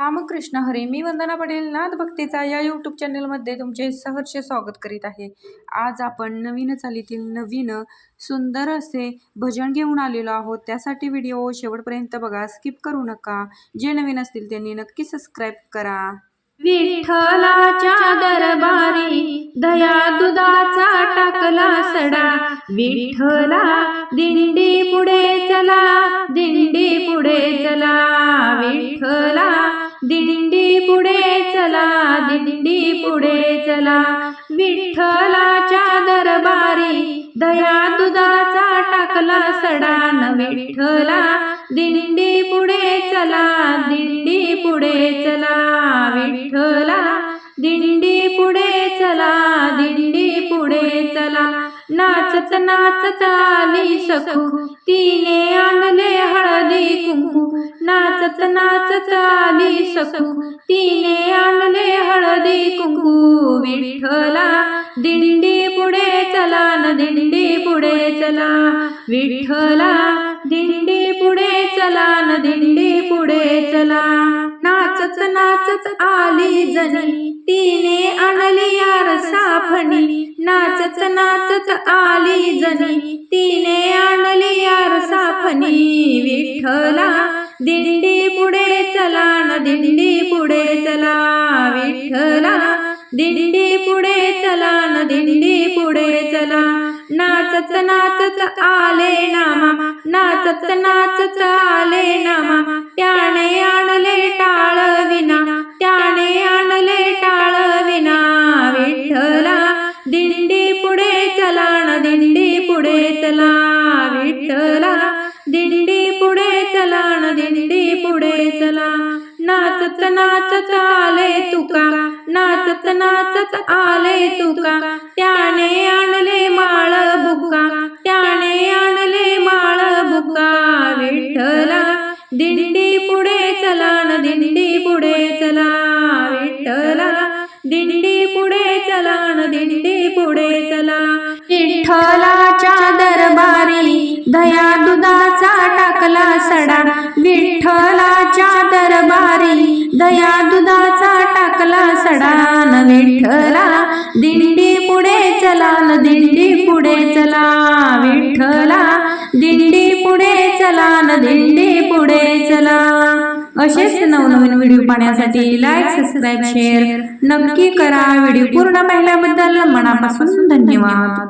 रामकृष्ण हरी मी वंदना पटेल नाथ भक्तीचा या यूट्यूब चॅनलमध्ये तुमचे सहर्ष स्वागत करीत आहे. आज आपण नवीन चालीतील नवीन सुंदर असे भजन घेऊन आलेलो आहोत. त्यासाठी व्हिडिओ शेवटपर्यंत बघा स्किप करू नका. जे नवीन असतील त्यांनी नक्की सबस्क्राईब करा. विठ्ठलाच्या दरबारी दया दुधाचा टाकला सडा. विठ्ठला दिंडी पुढे चला. दिंडी चला दिंडी पुढे चला. विठ्ठलाच्या दरबारी दया दुधाचा टाकला सडा. न विठ्ठला दिंडी पुढे चला दिंडी पुढे चला. विठ्ठला दिंडी पुढे चला दिंडी पुढे चला. नाचत नाचत आली सखू. तिने आणले हळदी कुंकू. नाचत नाचत आली सखू. तिने आणले हळदी कुंकू. विठ्ठला दिंडी पुढे चला न दिंडी पुढे चला. विठ्ठला दिंडी पुढे चला न दिंडी पुढे चला. नाचत नाचत आली जनी. तिने आणली यार साफणी. नाचत नाचत आली जनी. तिने आणली यार साफणी. विठ्ठला दिंडी पुढे चला न दिंडी पुढे चला. विठ्ठला दिंडी पुढे चला न दिंडी पुढे चला. नाचत नाचत आले नामा. नाचत नाचत आले नामा. त्याने आण चला विठ्ठला. दिंडी पुढे चला न दिंडी पुढे चला. नाचत नाचत आले तुका. नाचत नाचत आले तुका. त्याने आणले माळ बुका. त्याने आणले माळ बुका. विठ्ठला. दिंडी पुढे चला न दिंडी पुढे चला. विठ्ठला. दिंडी पुढे चला न दिंडी पुढे चला. विठ्ठला. दुधाचा टाकला सडा विठ्ठलाच्या दरबारी दया दुधाचा टाकला सडा. न विठ्ठला दिंडी पुढे चला न दिंडी पुढे चला. विठ्ठला दिंडी पुढे चला न दिंडी पुढे चला. असेच नवनवीन व्हिडिओ पाहण्यासाठी लाईक सबस्क्राईब शेअर नक्की करा. व्हिडिओ पूर्ण पाहिल्याबद्दल मनापासून धन्यवाद.